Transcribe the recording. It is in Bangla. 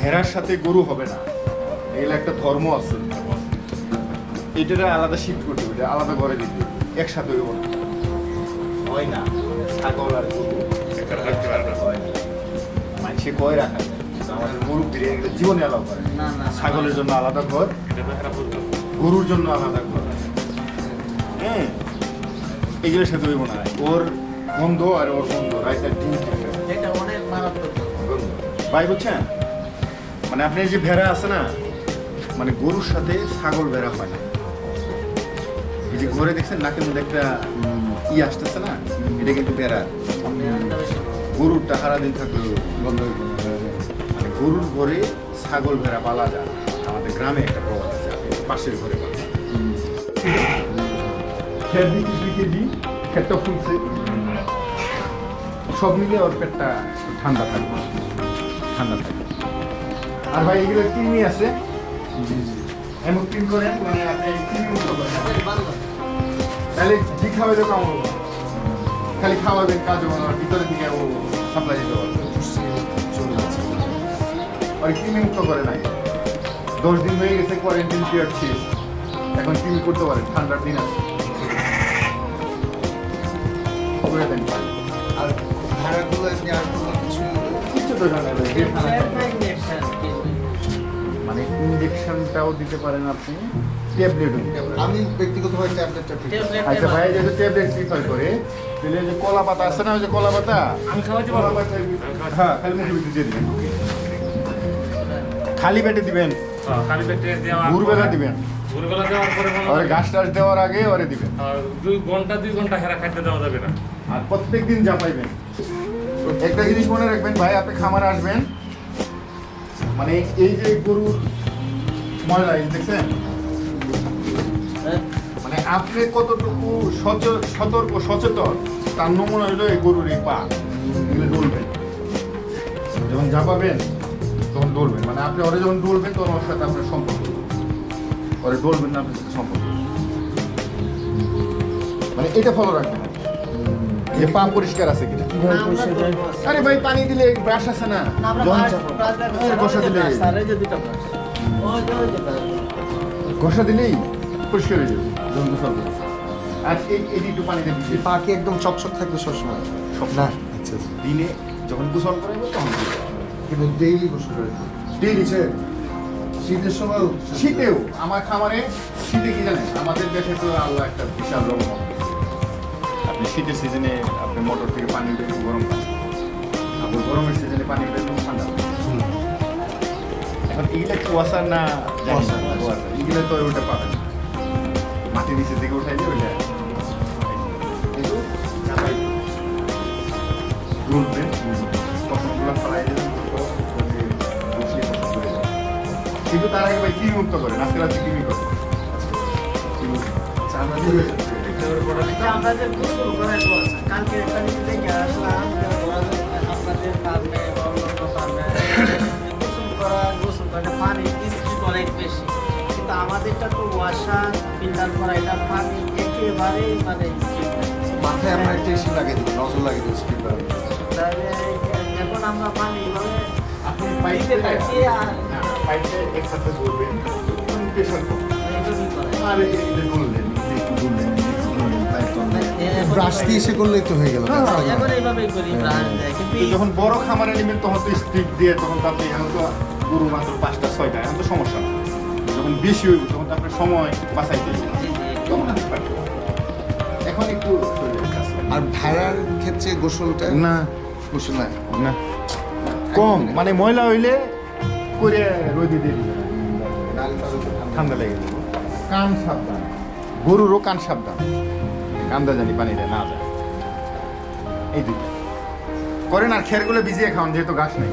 ভেড়ার সাথে গরু হবে না এগুলো একটা ধর্ম আছে এটারে আলাদা শিফট করতে হবে আলাদা ঘরে দিতে। একসাথে হইব না হয় না ছাগল আর গরু এখানে রাখতে পারে না। না। মানুষে কয় রাখা আমাদের এগুলো জীবনে এলাও করে। ছাগলের জন্য আলাদা ঘর। গরুর জন্য আলাদা ঘর হ্যাঁ এগুলোর সাথে হইব না ওর গন্ধ আর ওর গন্ধ রাইট ডিম ভাই বুঝছেন মানে আপনি যে ভেড়া আছে না মানে গরুর সাথে ছাগল ভেড়া হয় না। এই যে ঘরে দেখছেন, নাকের মধ্যে একটা ই আসতেছে না, এটা কিন্তু ভেড়া। গরুরটা সারাদিন থাকলে হইব মানে গরুর ঘরে ছাগল ভেড়া পালা যায়। আমাদের গ্রামে একটা প্রবাদ আছে পাশের ঘরে সব মিলে ওর পেটটা ঠান্ডা থাকবে ঠান্ডা থাকবে আর ভাই এগুলো কৃমি আছে। এমন ক্রিম করেন মানে আপনি কৃমি তাহলে জি খাওয়াই দেবো আমার খালি খাওয়াবেন কাজ হবে না ভিতরের দিকে ও সাপ্লাই দিতে পারবে। ওই মুক্ত করে নাই। দশ দিন হয়ে গেছে কোয়ারেন্টিন পিরিয়ড শেষ। এখন কৃমি করতে পারেন ঠান্ডার দিন আছে। করে দেন আর ভাড়াগুলো কিছু তো। মানে ইঞ্জেকশনটাও দিতে পারেন আপনি। ট্যাবলেটও দিতে পারেন। আমি ব্যক্তিগতভাবে ট্যাবলেটটা আচ্ছা ভাই যদি ট্যাবলেট প্রিফার করে তাহলে যে কলা পাতা আছে না ওই যে কলা পাতা? আমি খাওয়াতে পারব হ্যাঁ খালি মুখে ভিতরে দিয়ে দিবেন। খালি পেটে দিবেন? হ্যাঁ, খালি পেটে দেওয়া ভোরবেলা দিবেন? ভোরবেলা দেওয়ার পরে মনে আর ঘাস টাস দেওয়ার আগে ওরে দিবেন। আহ, দুই ঘণ্টা দুই ঘণ্টা হেরা খাইতে দেওয়া যাবে না। আর প্রত্যেক দিন যা পাইবেন। একটা জিনিস মনে রাখবেন ভাই আপনি খামারে আসবেন মানে এই যে গরুর ময়লা দেখছেন? মানে আপনি কতটুকু সতর্ক, সচেতন, তার নমুনা হইল এই গরুর এই পা। ডলবেন। যখন জাপাবেন তখন ডলবেন। মানে আপনি ওরে যখন ডলবেন, তখন ওর সাথে আপনার সম্পর্ক। ওরে ডলবেন না, আপনার সাথে সম্পর্ক। মানে এটা ফলো রাখবেন। যে পা পরিষ্কার আছে কিনা? আরে ভাই পানি দিলে ব্রাশ আছে না? ঘষা দিলে ঘষা দিলেই পরিষ্কার হয়ে যাবে। আর এই এটি একটু পানিতে ভিজিয়ে পা কি একদম চকচক থাকবে সবসময়? সব না আচ্ছা আচ্ছা। দিনে যখন গোসল করাবো তখন কিন্তু ডেইলি গোসল করে। ডেইলি শীতের সময় শীতেও। আমার খামারে শীতে কি জানেন? আমাদের দেশে তো আল্লাহ একটা বিশাল রকম শীতের সিজনে আপনি মোটর থেকে পানি উঠে গরম পানি আপনি গরমের সিজনে পানি উঠে ঠান্ডা। এখন এগুলা কি ওয়াসার না এগুলো তো ওটা পাবেন না। মাটি নিচে থেকে উঠাইলে ওইটা কিন্তু চাপাই তুলবেন পছন্দগুলো ফেলাই দেবেন তো ওই বসিয়ে পছন্দ করে দেবেন। কিন্তু তার আগে ভাই কৃমি মুক্ত করেন আজকে রাত্রে কৃমি করে। আচ্ছা, আমরা আমাদেরটা তো ওয়াশার ফিল্টার করা এটা পানি একেবারেই মানে মাথায় আমরা একটা এসে লাগিয়ে দিই নজর লাগিয়ে দিই স্পিকার তাহলে এখন আমরা পানি এভাবে আপনি পাইপে থাকি আর না পাইপে একসাথে ধরবেন প্রেশার কম আর এটা ব্রাশ দিয়ে এসে করলেই তো হয়ে গেল হ্যাঁ, এখন এইভাবেই করি ব্রাশ দেয়। কিন্তু যখন বড় খামারে নেবেন তখন তো স্টিক দিয়ে তখন তো আপনি এখন তো গরু মাত্র পাঁচটা ছয়টা এখন তো সমস্যা না। যখন বেশি হইব তখন তো আপনার সময় বাঁচাইতে তখন আপনি এখন একটু। আর ভাড়ার ক্ষেত্রে গোসলটা? না। গোসল না না। কম মানে ময়লা হইলে করে রোদে দিয়ে দিবে ঠান্ডা লেগে যাবে। কান সাবধান। গরুরও কান সাবধান। কান্দা জানি দেয় না যায় এই দুইটা। করেন আর খেরগুলো ভিজিয়ে খাওয়ান, যেহেতু গাছ নেই।